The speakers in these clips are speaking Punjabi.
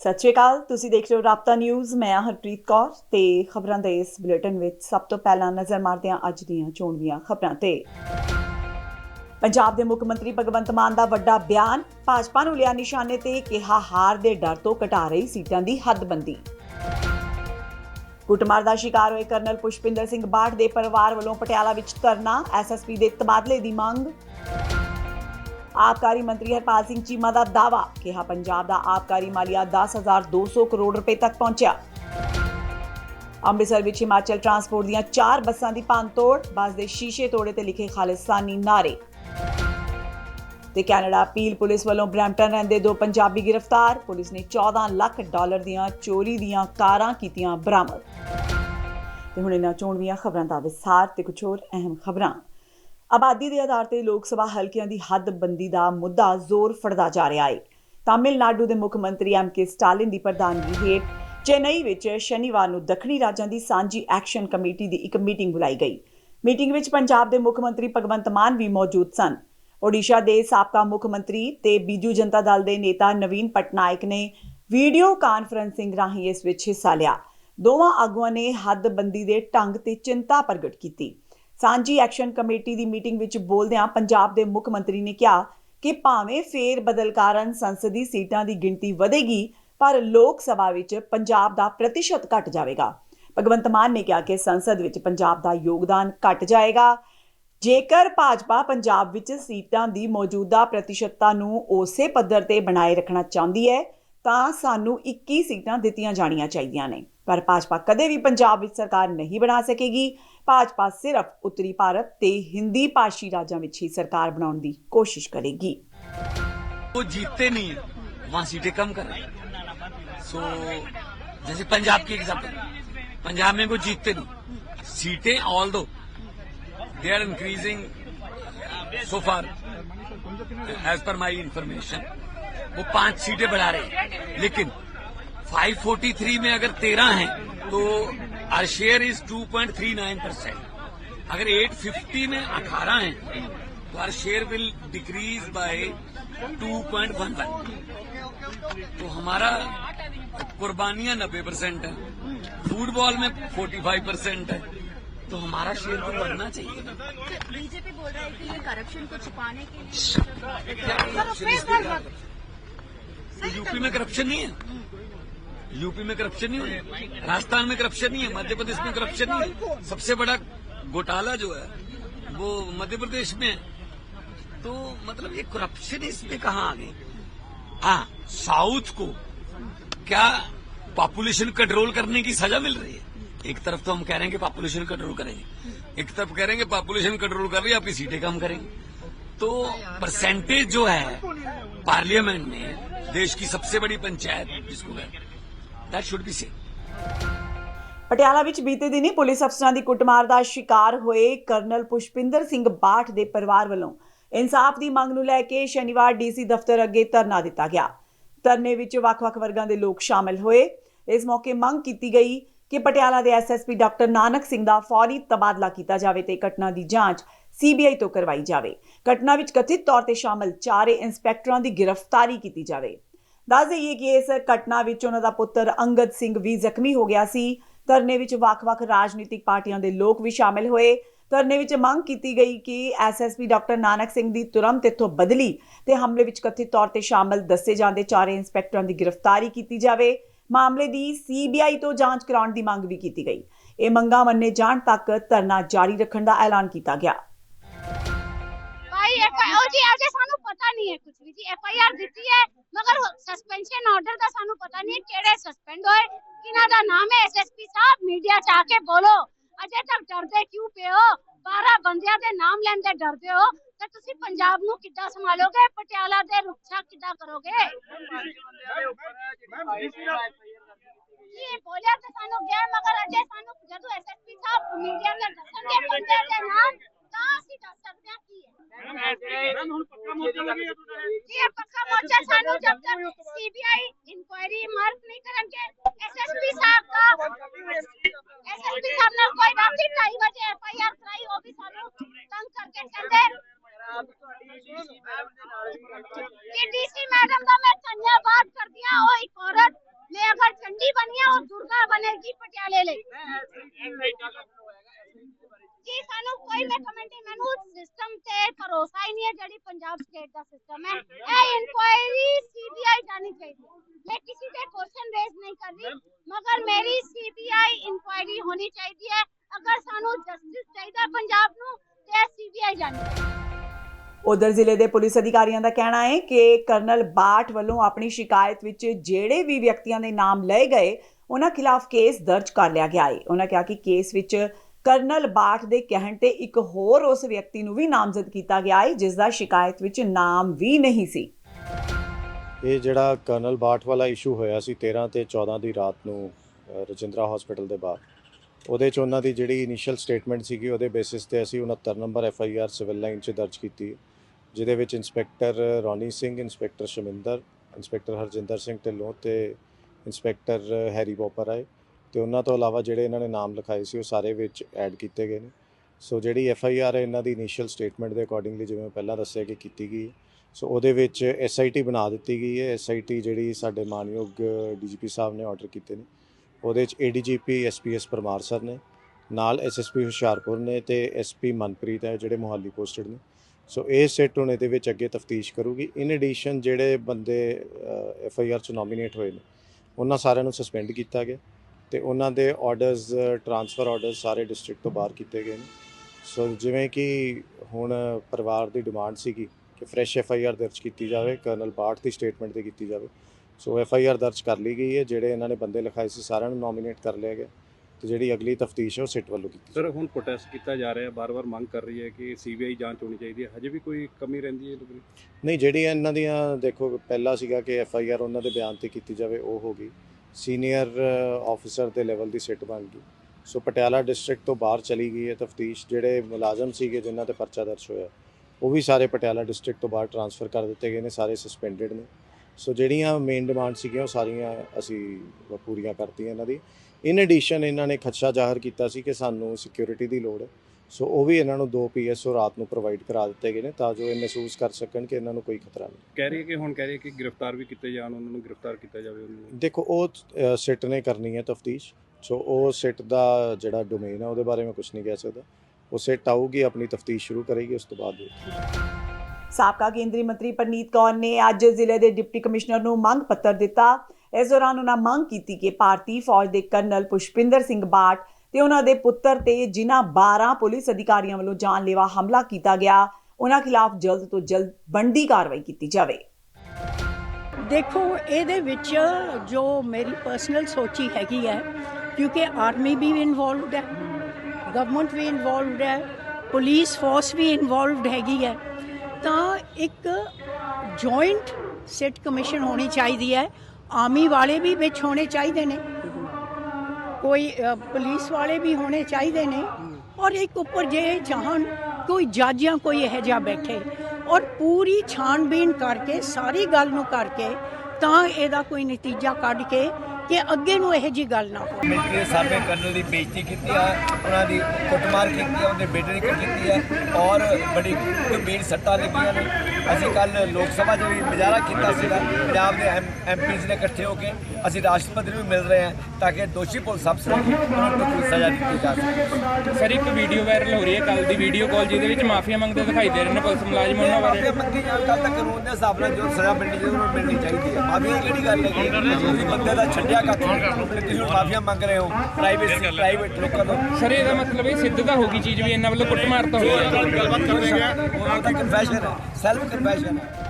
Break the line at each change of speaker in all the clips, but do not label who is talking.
ਸਤਿ ਸ਼੍ਰੀ ਅਕਾਲ, ਤੁਸੀਂ ਦੇਖ ਰਹੇ ਹੋ ਰਾਪਤਾ ਨਿਊਜ਼, ਮੈਂ ਹਾਂ ਹਰਪ੍ਰੀਤ ਕੌਰ ਤੇ ਖਬਰਾਂ ਦੇ ਇਸ ਬੁਲੇਟਿਨ ਵਿੱਚ ਸਭ ਤੋਂ ਪਹਿਲਾਂ ਨਜ਼ਰ ਮਾਰਦੇ ਹਾਂ ਅੱਜ ਦੀਆਂ ਚੋਣਵੀਆਂ ਖਬਰਾਂ ਤੇ। ਪੰਜਾਬ ਦੇ ਮੁੱਖ ਮੰਤਰੀ ਭਗਵੰਤ ਮਾਨ ਦਾ ਵੱਡਾ ਬਿਆਨ, ਭਾਜਪਾ ਨੂੰ ਲਿਆ ਨਿਸ਼ਾਨੇ ਤੇ ਕਿਹਾ ਹਾਰ ਦੇ ਡਰ ਤੋਂ ਘਟਾ ਰਹੀ ਸੀਟਾਂ ਦੀ ਹੱਦਬੰਦੀ। ਕੁੱਟਮਾਰ ਦਾ ਸ਼ਿਕਾਰ ਹੋਏ ਕਰਨਲ ਪੁਸ਼ਪਿੰਦਰ ਸਿੰਘ ਬਾਠ ਦੇ ਪਰਿਵਾਰ ਵੱਲੋਂ ਪਟਿਆਲਾ ਵਿੱਚ ਧਰਨਾ ਐਸਐਸਪੀ ਦੇ ਤਬਾਦਲੇ ਦੀ ਮੰਗ। ਆਬਕਾਰੀ ਮੰਤਰੀ ਹਰਪਾਲ ਸਿੰਘ ਚੀਮਾ ਦਾ ਦਾਵਾ ਕਿਹਾ ਪੰਜਾਬ ਦਾ ਆਬਕਾਰੀ ਮਾਲੀਆ 10200 ਕਰੋੜ ਰੁਪਏ ਤੱਕ ਪਹੁੰਚਿਆ। ਅੰਮ੍ਰਿਤਸਰ ਵਿੱਚ ਹਿਮਾਚਲ ਟਰਾਂਸਪੋਰਟ ਦੀਆਂ ਚਾਰ ਬੱਸਾਂ ਦੀ ਭੰਨਤੋੜ ਬੱਸ ਦੇ ਸ਼ੀਸ਼ੇ ਤੋੜੇ ਤੇ ਲਿਖੇ ਖਾਲਿਸਤਾਨੀ ਨਾਰੇ ਤੇ ਕੈਨੇਡਾ ਅਪੀਲ ਪੁਲਿਸ ਵੱਲੋਂ ਬ੍ਰੈਂਪਟਨ ਰਹਿੰਦੇ ਦੋ ਪੰਜਾਬੀ ਗ੍ਰਿਫਤਾਰ, ਪੁਲਿਸ ਨੇ 14 ਲੱਖ ਡਾਲਰ ਦੀਆਂ ਚੋਰੀ ਦੀਆਂ ਕਾਰਾਂ ਕੀਤੀਆਂ ਬਰਾਮਦ। ਤੇ ਹੁਣ ਇਹਨਾਂ ਚੋਣਵੀਆਂ ਖਬਰਾਂ ਦਾ ਵਿਸਥਾਰ ਤੇ ਕੁਝ ਹੋਰ ਅਹਿਮ ਖਬਰਾਂ। ਆਬਾਦੀ ਦੇ ਆਧਾਰ ਤੇ ਲੋਕ ਸਭਾ ਹਲਕਿਆਂ ਦੀ ਹੱਦਬੰਦੀ ਦਾ ਮੁੱਦਾ ਜ਼ੋਰ ਫੜਦਾ ਜਾ ਰਿਹਾ ਹੈ। ਤਾਮਿਲਨਾਡੂ ਦੇ ਮੁੱਖ ਮੰਤਰੀ ਐਮ ਕੇ ਸਟਾਲਿਨ ਦੀ ਪ੍ਰਧਾਨਗੀ ਹੇਠ ਚੇਨਈ ਵਿੱਚ ਸ਼ਨੀਵਾਰ ਨੂੰ ਦੱਖਣੀ ਰਾਜਾਂ ਦੀ ਸਾਂਝੀ ਐਕਸ਼ਨ ਕਮੇਟੀ ਦੀ ਇੱਕ ਮੀਟਿੰਗ ਬੁਲਾਈ ਗਈ। ਮੀਟਿੰਗ ਵਿੱਚ ਪੰਜਾਬ ਦੇ ਮੁੱਖ ਮੰਤਰੀ ਭਗਵੰਤ ਮਾਨ ਵੀ ਮੌਜੂਦ ਸਨ। ਓਡੀਸ਼ਾ ਦੇ ਸਾਬਕਾ ਮੁੱਖ ਮੰਤਰੀ ਤੇ ਬੀਜੂ ਜਨਤਾ ਦਲ ਦੇ ਨੇਤਾ ਨਵੀਨ ਪਟਨਾਇਕ ਨੇ ਵੀਡੀਓ ਕਾਨਫਰੰਸਿੰਗ ਰਾਹੀਂ ਇਸ ਵਿੱਚ ਹਿੱਸਾ ਲਿਆ। ਦੋਵਾਂ ਆਗੂਆਂ ਨੇ ਹੱਦਬੰਦੀ ਦੇ ਢੰਗ ਤੇ ਚਿੰਤਾ ਪ੍ਰਗਟ ਕੀਤੀ। ਸਾਂਝੀ ਐਕਸ਼ਨ ਕਮੇਟੀ ਦੀ ਮੀਟਿੰਗ ਵਿੱਚ ਬੋਲਦਿਆਂ ਪੰਜਾਬ ਦੇ ਮੁੱਖ ਮੰਤਰੀ ਨੇ ਕਿਹਾ ਕਿ ਭਾਵੇਂ ਫੇਰ ਬਦਲ ਕਾਰਨ ਸੰਸਦੀ ਸੀਟਾਂ ਦੀ ਗਿਣਤੀ ਵਧੇਗੀ, ਪਰ ਲੋਕ ਸਭਾ ਵਿੱਚ ਪੰਜਾਬ ਦਾ ਪ੍ਰਤੀਸ਼ਤ ਘਟ ਜਾਵੇਗਾ। ਭਗਵੰਤ ਮਾਨ ਨੇ ਕਿਹਾ ਕਿ ਸੰਸਦ ਵਿੱਚ ਪੰਜਾਬ ਦਾ ਯੋਗਦਾਨ ਘਟ ਜਾਏਗਾ। ਜੇਕਰ ਭਾਜਪਾ ਪੰਜਾਬ ਵਿੱਚ ਸੀਟਾਂ ਦੀ ਮੌਜੂਦਾ ਪ੍ਰਤੀਸ਼ਤਤਾ ਨੂੰ ਉਸੇ ਪੱਧਰ ਤੇ ਬਣਾਏ ਰੱਖਣਾ ਚਾਹੁੰਦੀ ਹੈ, ਤਾਂ ਸਾਨੂੰ 21 ਸੀਟਾਂ ਦਿੱਤੀਆਂ ਜਾਣੀਆਂ ਚਾਹੀਦੀਆਂ ਨੇ। ਪਰ ਭਾਜਪਾ ਕਦੇ ਵੀ ਪੰਜਾਬ ਵਿੱਚ ਸਰਕਾਰ ਨਹੀਂ ਬਣਾ ਸਕੇਗੀ। ਭਾਜਪਾ ਸਿਰਫ ਉੱਤਰੀ ਭਾਰਤ ਤੇ ਹਿੰਦੀ ਭਾਸ਼ੀ ਰਾਜਾਂ ਵਿੱਚ ਹੀ ਸਰਕਾਰ ਬਣਾਉਣ ਦੀ ਕੋਸ਼ਿਸ਼ ਕਰੇਗੀ
वो जीतते नहीं है वहां सीटें कम कर रहे हैं सो जैसे पंजाब की एग्जाम्पल पंजाब में वो जीतते नहीं सीटें all those they are increasing so far as per my information वो पांच सीटें बढ़ा रहे हैं लेकिन 543 में अगर 13 हैं तो आर शेयर इज़ 2.39 परसेंट अगर 850 में 18 है तो our share will decrease by 2.11 तो हमारा कुर्बानियाँ 90 परसेंट है फुटबॉल में 45 परसेंट है तो हमारा शेयर तो बढ़ना चाहिए।
बीजेपी बोल रहा है कि ये करप्शन को छुपाने के लिए
क्या तो यूपी में करप्शन नहीं है? यूपी में करप्शन नहीं है राजस्थान में करप्शन नहीं है? मध्य प्रदेश में करप्शन नहीं है? सबसे बड़ा घोटाला जो है, वो मध्य प्रदेश में है। तो मतलब ये करप्शन इसमें कहाँ आ गई? हाँ साउथ को क्या पॉपुलेशन कंट्रोल करने की सजा मिल रही है? एक तरफ़ तो हम कह रहे हैं कि पॉपुलेशन कंट्रोल करेंगे। एक तरफ़ कह रहे हैं कि पॉपुलेशन कंट्रोल कर रही है आपकी सीटें कम करेंगे। तो परसेंटेज जो है पार्लियामेंट में, देश की सबसे बड़ी पंचायत, जिसको कहते that should be seen
Patiala ਵਿੱਚ ਬੀਤੇ ਦਿਨੀ ਪੁਲਿਸ ਅਫਸਰਾਂ ਦੀ ਕੁੱਟਮਾਰ ਦਾ ਸ਼ਿਕਾਰ ਹੋਏ ਕਰਨਲ ਪੁਸ਼ਪਿੰਦਰ ਸਿੰਘ ਬਾਠ ਦੇ ਪਰਿਵਾਰ ਵੱਲੋਂ ਇਨਸਾਫ ਦੀ ਮੰਗ ਨੂੰ ਲੈ ਕੇ ਸ਼ਨੀਵਾਰ ਡੀਸੀ ਦਫ਼ਤਰ ਅੱਗੇ ਧਰਨਾ ਦਿੱਤਾ ਗਿਆ। ਧਰਨੇ ਵਿੱਚ ਵੱਖ-ਵੱਖ ਵਰਗਾਂ ਦੇ ਲੋਕ ਸ਼ਾਮਲ ਹੋਏ। ਇਸ ਮੌਕੇ ਮੰਗ ਕੀਤੀ ਗਈ ਕਿ ਪਟਿਆਲਾ ਦੇ ਐਸਐਸਪੀ ਡਾਕਟਰ ਨਾਨਕ ਸਿੰਘ ਦਾ ਫੌਰੀ ਤਬਾਦਲਾ ਕੀਤਾ ਜਾਵੇ ਤੇ ਘਟਨਾ ਦੀ ਜਾਂਚ ਸੀਬੀਆਈ ਤੋਂ ਕਰਵਾਈ ਜਾਵੇ। ਘਟਨਾ ਵਿੱਚ ਕਥਿਤ ਤੌਰ ਤੇ ਸ਼ਾਮਲ ਚਾਰੇ ਇੰਸਪੈਕਟਰਾਂ ਦੀ ਗ੍ਰਿਫਤਾਰੀ ਕੀਤੀ ਜਾਵੇ। ਦੱਸ ਦਈਏ ਕਿ ਇਸ ਘਟਨਾ ਵਿੱਚ ਉਹਨਾਂ ਦਾ ਪੁੱਤਰ ਅੰਗਦ ਸਿੰਘ ਵੀ ਜ਼ਖਮੀ ਹੋ ਗਿਆ ਸੀ। ਧਰਨੇ ਵਿੱਚ ਵੱਖ-ਵੱਖ ਰਾਜਨੀਤਿਕ ਪਾਰਟੀਆਂ ਦੇ ਲੋਕ ਵੀ ਸ਼ਾਮਿਲ ਹੋਏ। ਧਰਨੇ ਵਿੱਚ ਮੰਗ ਕੀਤੀ ਗਈ ਕਿ ਐਸਐਸਪੀ ਡਾਕਟਰ ਨਾਨਕ ਸਿੰਘ ਦੀ ਤੁਰੰਤ ਇੱਥੋਂ ਬਦਲੀ ਤੇ ਹਮਲੇ ਵਿੱਚ ਕਥਿਤ ਤੌਰ ਤੇ ਸ਼ਾਮਲ ਦੱਸੇ ਜਾਂਦੇ ਚਾਰੇ ਇੰਸਪੈਕਟਰਾਂ ਦੀ ਗ੍ਰਿਫਤਾਰੀ ਕੀਤੀ ਜਾਵੇ। ਮਾਮਲੇ ਦੀ ਸੀਬੀਆਈ ਤੋਂ ਜਾਂਚ ਕਰਾਉਣ ਦੀ ਮੰਗ ਵੀ ਕੀਤੀ ਗਈ। ਇਹ ਮੰਗਾਂ ਮੰਨੇ ਜਾਣ ਤੱਕ ਧਰਨਾ ਜਾਰੀ ਰੱਖਣ ਦਾ ਐਲਾਨ ਕੀਤਾ ਗਿਆ।
ਭਾਈ ਐਫਆਈਆਰ ਜੀ ਅੱਜ ਸਾਨੂੰ ਪਤਾ ਨਹੀਂ ਹੈ ਕੁਝ ਵੀ ਜੀ ਐਫਆਈਆਰ ਦਿੱਤੀ ਹੈ ਮਗਰ ਸਸਪੈਂਸ਼ਨ ਆਰਡਰ ਦਾ ਸਾਨੂੰ ਪਤਾ ਨਹੀਂ ਕਿਹੜੇ ਸਸਪੈਂਡ ਹੋਏ ਕਿਨਾਂ ਦਾ ਨਾਮ ਹੈ ਐਸਐਸਪੀ ਸਾਹਿਬ ਮੀਡੀਆ 'ਚ ਆ ਕੇ ਬੋਲੋ। ਅਜੇ ਤੱਕ ਡਰਦੇ ਕਿਉਂ ਪਏ ਹੋ? 12 ਬੰਦਿਆਂ ਦੇ ਨਾਮ ਲੈਣ ਦੇ ਡਰਦੇ ਹੋ? ਤਾਂ ਤੁਸੀਂ ਪੰਜਾਬ ਨੂੰ ਕਿੱਦਾਂ ਸੰਭਾਲੋਗੇ? ਪਟਿਆਲਾ ਦੇ ਰੁੱਖਾ ਕਿੱਦਾਂ ਕਰੋਗੇ? ਇਹ ਬੋਲਿਆ ਤਾਂ ਸਾਨੂੰ ਗਿਆ ਮਗਰ ਅਜੇ ਸਾਨੂੰ ਜਦੋਂ ਐਸਐਸਪੀ ਸਾਹਿਬ ਮੀਡੀਆ ਨੇ ਦੱਸਣਗੇ ਬੰਦਿਆਂ ਦੇ ਨਾਮ ਤਾਂ ਅਸੀਂ ਦੱਸ ਸਕਦੇ ਹਾਂ ਕੀ ਹੈ। ये पक्का मोर्चा सानू जब तक सीबीआई इंक्वायरी मार्क नहीं करेंगे एसएसपी साहब का एसएसपी साहब ने कोई राती ढाई बजे एफआईआर कराई वो भी सानू तंग करके कहते कि डीसी मैडम का मैं धन्यवाद कर दिया वो एक औरत मैं अगर चंडी बनिया और दुर्गा बनेगी पटियाले ले ਕੋਈ ਮੈਂ ਕਮੈਂਟ ਮੈਨੂੰ ਸਿਸਟਮ ਤੇ ਭਰੋਸਾ ਹੀ ਨਹੀਂ ਹੈ ਜਿਹੜੀ ਪੰਜਾਬ ਸਟੇਟ ਦਾ ਸਿਸਟਮ ਹੈ ਇਹ ਇਨਕੁਆਇਰੀ ਸੀਬੀਆਈ ਜਾਣੀ ਚਾਹੀਦੀ ਹੈ। ਮੈਂ ਕਿਸੇ ਤੇ ਕੁਐਸਚਨ ਰੇਜ਼ ਨਹੀਂ ਕਰ ਰਹੀ ਮਗਰ ਮੇਰੀ ਸੀਬੀਆਈ ਇਨਕੁਆਇਰੀ ਹੋਣੀ ਚਾਹੀਦੀ ਹੈ ਅਗਰ ਸਾਨੂੰ ਜਸਟਿਸ ਚਾਹੀਦਾ ਪੰਜਾਬ ਨੂੰ ਤੇ ਸੀਬੀਆਈ ਜਾਣੀ ਚਾਹੀਦੀ ਹੈ।
ਉਧਰ ਜ਼ਿਲ੍ਹੇ ਦੇ ਪੁਲਿਸ ਅਧਿਕਾਰੀਆਂ ਦਾ ਕਹਿਣਾ ਹੈ ਕਿ ਕਰਨਲ ਬਾਟ ਵੱਲੋਂ ਆਪਣੀ ਸ਼ਿਕਾਇਤ ਵਿੱਚ ਜਿਹੜੇ ਵੀ ਵਿਅਕਤੀਆਂ ਦੇ ਨਾਮ ਲਏ ਗਏ ਉਹਨਾਂ ਖਿਲਾਫ ਕੇਸ ਦਰਜ ਕਰ ਲਿਆ ਗਿਆ ਹੈ ਉਹਨਾਂ ਕਿਹਾ ਕਿ ਕੇਸ ਵਿੱਚ ਕਰਨਲ ਬਾਠ ਦੇ ਕਹਿਣ ਤੇ ਇੱਕ ਹੋਰ ਉਸ ਵਿਅਕਤੀ ਨੂੰ ਵੀ ਨਾਮਜ਼ਦ ਕੀਤਾ ਗਿਆ ਹੈ ਜਿਸ ਦਾ ਸ਼ਿਕਾਇਤ ਵਿੱਚ ਨਾਮ ਵੀ ਨਹੀਂ ਸੀ।
ਇਹ ਜਿਹੜਾ ਕਰਨਲ ਬਾਠ ਵਾਲਾ ਇਸ਼ੂ ਹੋਇਆ ਸੀ 13 ਤੇ 14 ਦੀ ਰਾਤ ਨੂੰ ਰਜਿੰਦਰਾ ਹਸਪੀਟਲ ਦੇ ਬਾਹਰ। ਉਹਦੇ ਚ ਉਹਨਾਂ ਦੀ ਜਿਹੜੀ ਇਨੀਸ਼ੀਅਲ ਸਟੇਟਮੈਂਟ ਸੀਗੀ, ਉਹਦੇ ਬੇਸਿਸ ਤੇ ਅਸੀਂ 69 number F I R civil line 'ਚ ਦਰਜ ਕੀਤੀ। ਜਿਹਦੇ ਵਿੱਚ inspector Ronnie Singh inspector Shaminder inspector Harjinder Singh Dhillon ਤੇ ਇੰਸਪੈਕਟਰ ਹੈਰੀ ਬੋਪਰ ਆਏ ਤੇ ਉਹਨਾਂ ਤੋਂ ਇਲਾਵਾ ਜਿਹੜੇ ਇਹਨਾਂ ਨੇ ਨਾਮ ਲਿਖਾਏ ਸੀ ਉਹ ਸਾਰੇ ਵਿੱਚ ਐਡ ਕੀਤੇ ਗਏ ਨੇ। ਸੋ ਜਿਹੜੀ ਐਫ ਆਈ ਆਰ ਹੈ, ਇਹਨਾਂ ਦੀ ਇਨੀਸ਼ੀਅਲ ਸਟੇਟਮੈਂਟ ਦੇ ਅਕੋਰਡਿੰਗਲੀ ਜਿਵੇਂ ਮੈਂ ਪਹਿਲਾਂ ਦੱਸਿਆ ਕਿ ਕੀਤੀ ਗਈ ਹੈ। ਸੋ ਉਹਦੇ ਵਿੱਚ ਐੱਸ ਆਈ ਟੀ ਬਣਾ ਦਿੱਤੀ ਗਈ ਹੈ। ਐੱਸ ਆਈ ਟੀ ਜਿਹੜੀ ਸਾਡੇ ਮਾਨਯੋਗ ਡੀਜੀਪੀ ਸਾਹਿਬ ਨੇ ਆਰਡਰ ਕੀਤੇ ਨੇ। ਉਹਦੇ ਵਿੱਚ ਏਡੀਜੀਪੀ ਐਸਪੀਐਸ ਪਰਮਾਰ ਸਰ ਨੇ, ਨਾਲ ਐਸਐਸਪੀ ਹੁਸ਼ਿਆਰਪੁਰ ਨੇ ਤੇ ਐਸਪੀ ਮਨਪ੍ਰੀਤ ਹੈ, ਜਿਹੜੇ ਮੁਹਾਲੀ ਪੋਸਟਡ ਨੇ। ਸੋ ਇਹ ਸੈੱਟ ਹੁਣ ਇਹਦੇ ਵਿੱਚ ਅੱਗੇ ਤਫਤੀਸ਼ ਕਰੂਗੀ। ਇਨ ਐਡੀਸ਼ਨ ਜਿਹੜੇ ਬੰਦੇ ਐੱਫ ਆਈ ਆਰ ਚ ਨੋਮੀਨੇਟ ਹੋਏ ਨੇ, ਉਹਨਾਂ ਸਾਰਿਆਂ ਨੂੰ ਸਸਪੈਂਡ ਕੀਤਾ ਗਿਆ। ਤੇ ਉਹਨਾਂ ਦੇ ਆਰਡਰਸ ਟਰਾਂਸਫਰ ਆਰਡਰਸ ਸਾਰੇ ਡਿਸਟ੍ਰਿਕਟ ਤੋਂ ਬਾਹਰ ਕੀਤੇ ਗਏ ਨੇ। ਸੋ ਜਿਵੇਂ ਕਿ ਹੁਣ ਪਰਿਵਾਰ ਦੀ ਡਿਮਾਂਡ ਸੀਗੀ ਕਿ ਫਰੈਸ਼ ਐਫ ਆਈ ਆਰ ਦਰਜ ਕੀਤੀ ਜਾਵੇ ਕਰਨਲ ਬਾਠ ਦੀ ਸਟੇਟਮੈਂਟ ਤੇ ਕੀਤੀ ਜਾਵੇ। ਸੋ ਐਫ ਆਈ ਆਰ ਦਰਜ ਕਰ ਲਈ ਗਈ ਹੈ ਜਿਹੜੇ ਇਹਨਾਂ ਨੇ ਬੰਦੇ ਲਿਖਾਏ ਸੀ ਸਾਰਿਆਂ ਨੂੰ ਨੋਮੀਨੇਟ ਕਰ ਲਿਆ ਗਿਆ ਤੇ ਜਿਹੜੀ ਅਗਲੀ ਤਫਤੀਸ਼ ਹੈ ਉਹ ਸਿੱਟ ਵੱਲੋਂ ਕੀਤੀ
ਸਰ ਹੁਣ ਪ੍ਰੋਟੈਸਟ ਕੀਤਾ ਜਾ ਰਿਹਾ ਹੈ ਬਾਰ-ਬਾਰ ਮੰਗ ਕਰ ਰਹੀ ਹੈ ਕਿ ਸੀਬੀਆਈ ਜਾਂਚ ਹੋਣੀ ਚਾਹੀਦੀ ਹੈ। ਹਜੇ ਵੀ ਕੋਈ ਕਮੀ ਰਹਿੰਦੀ ਹੈ?
ਨਹੀਂ ਜਿਹੜੀ ਇਹਨਾਂ ਦੀਆਂ ਦੇਖੋ ਪਹਿਲਾ ਸੀਗਾ ਕਿ ਐਫ ਆਈ ਆਰ ਉਹਨਾਂ ਦੇ ਬਿਆਨ ਤੇ ਕੀਤੀ ਜਾਵੇ ਉਹ ਹੋ ਗਈ। ਸੀਨੀਅਰ ਆਫੀਸਰ ਦੇ ਲੈਵਲ ਦੀ ਸਿੱਟ ਬਣ ਗਈ। ਸੋ ਪਟਿਆਲਾ ਡਿਸਟ੍ਰਿਕਟ ਤੋਂ ਬਾਹਰ ਚਲੀ ਗਈ ਹੈ ਤਫਤੀਸ਼, ਜਿਹੜੇ ਮੁਲਾਜ਼ਮ ਸੀਗੇ ਜਿਨ੍ਹਾਂ ਤੇ ਪਰਚਾ ਦਰਜ ਹੋਇਆ, ਉਹ ਵੀ ਸਾਰੇ ਪਟਿਆਲਾ ਡਿਸਟ੍ਰਿਕਟ ਤੋਂ ਬਾਹਰ ਟਰਾਂਸਫਰ ਕਰ ਦਿੱਤੇ ਗਏ ਨੇ, ਸਾਰੇ ਸਸਪੈਂਡਡ ਨੇ। ਸੋ ਜਿਹੜੀਆਂ ਮੇਨ ਡਿਮਾਂਡ ਸੀਗੀਆਂ, ਉਹ ਸਾਰੀਆਂ ਅਸੀਂ ਪੂਰੀਆਂ ਕਰਤੀਆਂ ਇਹਨਾਂ ਦੀ। ਇਨ ਐਡੀਸ਼ਨ ਇਹਨਾਂ ਨੇ ਖਦਸ਼ਾ ਜ਼ਾਹਰ ਕੀਤਾ ਸੀ ਕਿ ਸਾਨੂੰ ਸਿਕਿਉਰਿਟੀ ਦੀ ਲੋੜ ਹੈ। ਸੋ ਉਹ ਵੀ ਇਹਨਾਂ ਨੂੰ ਦੋ ਪੀਐਸਓ ਰਾਤ ਨੂੰ ਪ੍ਰੋਵਾਈਡ ਕਰਾ ਦਿੱਤੇ ਗਏ ਨੇ ਤਾਂ ਜੋ ਇਹ ਮਹਿਸੂਸ ਕਰ ਸਕਣ ਕਿ ਇਹਨਾਂ ਨੂੰ ਕੋਈ ਖਤਰਾ ਨਹੀਂ।
ਕਹਿ ਰਹੀ ਹੈ ਕਿ ਹੁਣ ਕਹਿ ਰਹੀ ਹੈ ਕਿ ਗ੍ਰਿਫਤਾਰ ਵੀ ਕੀਤੇ ਜਾਣ ਉਹਨਾਂ ਨੂੰ ਗ੍ਰਿਫਤਾਰ ਕੀਤਾ ਜਾਵੇ ਉਹਨਾਂ ਨੂੰ
ਦੇਖੋ ਉਹ ਸਿੱਟ ਨੇ ਕਰਨੀ ਹੈ ਤਫਤੀਸ਼। ਸੋ ਉਹ ਸਿੱਟ ਦਾ ਜਿਹੜਾ ਡੋਮੇਨ ਹੈ ਉਹਦੇ ਬਾਰੇ ਮੈਂ ਕੁਝ ਨਹੀਂ ਕਹਿ ਸਕਦਾ। ਉਹ ਸਿੱਟ ਆਊਗੀ ਆਪਣੀ ਤਫਤੀਸ਼ ਸ਼ੁਰੂ ਕਰੇਗੀ ਉਸ ਤੋਂ ਬਾਅਦ ਦੇਖੀ
ਸਾਬਕਾ ਕੇਂਦਰੀ ਮੰਤਰੀ ਪਰਨੀਤ ਕੌਰ ਨੇ ਅੱਜ ਜ਼ਿਲ੍ਹੇ ਦੇ ਡਿਪਟੀ ਕਮਿਸ਼ਨਰ ਨੂੰ ਮੰਗ ਪੱਤਰ ਦਿੱਤਾ। ਇਸ ਦੌਰਾਨ ਉਹਨਾਂ ਮੰਗ ਕੀਤੀ ਕਿ ਭਾਰਤੀ ਫੌਜ ਦੇ ਕਰਨਲ ਪੁਸ਼ਪਿੰਦਰ ਸਿੰਘ ਬਾਟ ਤੇ ਉਹਨਾਂ ਦੇ ਪੁੱਤਰ ਤੇ ਜਿਨ੍ਹਾਂ 12 ਪੁਲਿਸ ਅਧਿਕਾਰੀਆਂ ਵੱਲੋਂ ਜਾਨਲੇਵਾ ਹਮਲਾ ਕੀਤਾ ਗਿਆ, ਉਹਨਾਂ ਖਿਲਾਫ ਜਲਦ ਤੋਂ ਜਲਦ ਬਣਦੀ ਕਾਰਵਾਈ ਕੀਤੀ ਜਾਵੇ।
ਦੇਖੋ, ਇਹਦੇ ਵਿੱਚ ਜੋ ਮੇਰੀ ਪਰਸਨਲ ਸੋਚੀ ਹੈਗੀ ਹੈ, ਕਿਉਂਕਿ ਆਰਮੀ ਵੀ ਇਨਵੋਲਵਡ ਹੈ ਗਵਰਨਮੈਂਟ ਵੀ ਇਨਵੋਲਵਡ ਹੈ ਪੁਲਿਸ ਫੋਰਸ ਵੀ ਇਨਵੋਲਵਡ ਹੈਗੀ ਹੈ, ਤਾਂ ਇੱਕ ਜੁਆਇੰਟ ਸਿਟ ਕਮਿਸ਼ਨ ਹੋਣੀ ਚਾਹੀਦੀ ਹੈ ਆਰਮੀ ਵਾਲੇ ਵੀ ਵਿੱਚ ਹੋਣੇ ਚਾਹੀਦੇ ਨੇ। ਕੋਈ ਪੁਲਿਸ ਵਾਲੇ ਵੀ ਹੋਣੇ ਚਾਹੀਦੇ ਨੇ। ਔਰ ਇੱਕ ਉੱਪਰ ਜੇ ਚਾਹਣ ਕੋਈ ਜੱਜ ਜਾਂ ਕੋਈ ਇਹੋ ਜਿਹਾ ਬੈਠੇ। ਔਰ ਪੂਰੀ ਛਾਣਬੀਨ ਕਰਕੇ, ਸਾਰੀ ਗੱਲ ਨੂੰ ਕਰਕੇ, ਤਾਂ ਇਹਦਾ ਕੋਈ ਨਤੀਜਾ ਕੱਢ ਕੇ ਕਿ ਅੱਗੇ ਨੂੰ ਇਹੋ ਜੀ ਗੱਲ ਨਾ ਹੋਵੇ।
ਮਿਲਟਰੀ ਸਾਹਮਣੇ ਕਰਨਲ ਦੀ ਬੇਇੱਜ਼ਤੀ ਕੀਤੀ ਆ, ਉਹਨਾਂ ਦੀ ਕੁੱਟਮਾਰ ਕੀਤੀ ਆ, ਉਹਦੇ ਬੇਟੇ ਦੀ ਕੀਤੀ ਆ, ਔਰ ਬੜੀ ਗੰਭੀਰ ਸੱਟਾਂ ਲੱਗੀਆਂ ਨੇ। ਅਸੀਂ ਕੱਲ ਲੋਕ ਸਭਾ 'ਚ ਵੀ ਮੁਜ਼ਾਹਰਾ ਕੀਤਾ ਸੀਗਾ। ਪੰਜਾਬ ਦੇ ਐਮਪੀਜ਼ ਨੇ ਇਕੱਠੇ ਹੋ ਕੇ ਅਸੀਂ ਰਾਸ਼ਟਰਪਤੀ ਨੂੰ ਮਿਲ ਰਹੇ ਹਾਂ ਤਾਂ ਕਿ ਦੋਸ਼ੀ ਪੁਲਿਸ ਅਫਸਰ ਉਹਨਾਂ ਨੂੰ ਕੋਈ ਸਜ਼ਾ ਦਿੱਤੀ ਜਾ ਸਕੇ।
ਸਰ ਇੱਕ ਵੀਡੀਓ ਵਾਇਰਲ ਹੋ ਰਹੀ ਹੈ ਕੱਲ ਦੀ ਵੀਡੀਓ ਕਾਲ ਜਿਹਦੇ ਵਿੱਚ ਮਾਫੀਆ ਮੰਗਦੇ ਦਿਖਾਈ ਦੇ ਰਹੇ ਨੇ ਪੁਲਿਸ ਮੁਲਾਜ਼ਮ ਉਹਨਾਂ ਬਾਰੇ।
ਮੰਗੀ ਜਾਣ ਕੱਲ ਤੱਕ ਕਾਨੂੰਨ ਦੇ ਹਿਸਾਬ ਨਾਲ ਜੋ ਸਜ਼ਾ ਮਿਲਣੀ ਚਾਹੀਦੀ ਉਹਨੂੰ ਮਿਲਣੀ ਚਾਹੀਦੀ ਹੈ। ਮਾਫੀਆ ਕਿਹੜੀ ਗੱਲ ਹੈ ਤੁਸੀਂ ਬੰਦੇ ਦਾ ਛੱਡਿਆ ਕੱਖ ਤੁਸੀਂ ਮਾਫੀਆ ਮੰਗ ਰਹੇ ਹੋ ਪ੍ਰਾਈਵੇਟ ਪ੍ਰਾਈਵੇਟ ਲੋਕਾਂ ਤੋਂ।
ਸਰ ਇਹਦਾ ਮਤਲਬ ਇਹ ਸਿੱਧਤਾ ਹੋ ਗਈ ਚੀਜ਼ ਵੀ ਇਹਨਾਂ ਵੱਲੋਂ ਕੁੱਟਮਾਰ ਤਾਂ ਹੋਈ ਹੈ।
ਉਹਨਾਂ ਦਾ ਕਨਫੈਸ਼ਨ ਹੈ। ਸੈਲਫ ਕਨਫੈਸ਼ਨ ਹੈ।